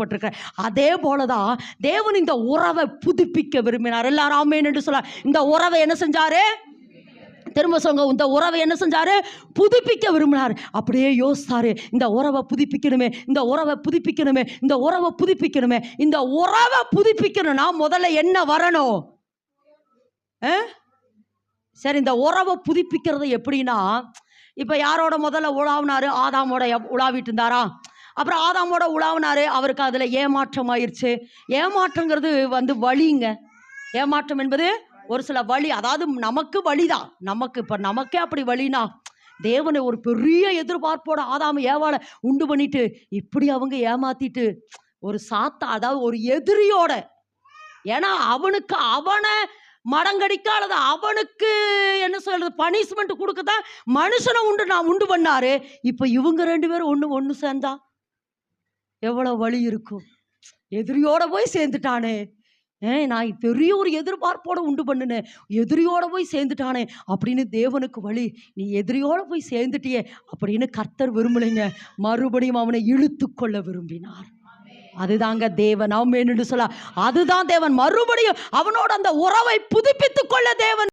சொல்லப்பட்டிருக்க அதே போல தான் தேவன் இந்த உறவை புதுப்பிக்க விரும்பினார். எல்லாரும் ஆமேன் என்று சொல்ல இந்த உறவை என்ன செஞ்சாரு? திரும்ப சொங்க இந்த உறவை என்ன செஞ்சாரு? புதுப்பிக்க விரும்பினார். அப்படியே யோசித்தாரு இந்த உறவை புதுப்பிக்கணுமே இந்த உறவை புதுப்பிக்கணுமே இந்த உறவை புதுப்பிக்கணுமே இந்த உறவை புதுப்பிக்கணும்னா முதல்ல என்ன வரணும்? ஆ? சரி இந்த உறவை புதுப்பிக்கிறது எப்படின்னா இப்போ யாரோட முதல்ல உலாவினாரு? ஆதாமோட உலாவிட்டு இருந்தாரா? அப்புறம் ஆதாமோட உலாவினாரு அவருக்கு அதில் ஏமாற்றம் ஆயிடுச்சு ஏமாற்றங்கிறது வந்து வழிங்க. ஏமாற்றம் என்பது ஒரு சில வழி அதாவது நமக்கு வழிதான் நமக்கு இப்போ நமக்கே அப்படி வழினா தேவனை ஒரு பெரிய எதிர்பார்ப்போட ஆதாம ஏவாளை உண்டு பண்ணிட்டு இப்படி அவங்க ஏமாத்திட்டு ஒரு சாத்தா அதாவது ஒரு எதிரியோட ஏன்னா அவனுக்கு அவனை மடங்கடிக்க அல்லது அவனுக்கு என்ன சொல்றது பனிஷ்மெண்ட் கொடுக்கத்தான் மனுஷனை உண்டு நான் உண்டு பண்ணாரு. இப்போ இவங்க ரெண்டு பேரும் ஒன்று ஒன்று சேர்ந்தா? எவ்வளோ வழி இருக்கும்? எதிரியோட போய் சேர்ந்துட்டானே. ஏ நான் பெரிய ஒரு எதிர்பார்ப்போட உண்டு பண்ணினேன் எதிரியோட போய் சேர்ந்துட்டானே. அப்படின்னு தேவனுக்கு வழி நீ எதிரியோட போய் சேர்ந்துட்டியே அப்படின்னு கர்த்தர் விரும்பலைங்க. மறுபடியும் அவனை இழுத்து கொள்ள விரும்பினார். அதுதாங்க தேவன். அவன் சொல்ல அதுதான் தேவன். மறுபடியும் அவனோட அந்த உறவை புதுப்பித்துக் கொள்ள தேவன்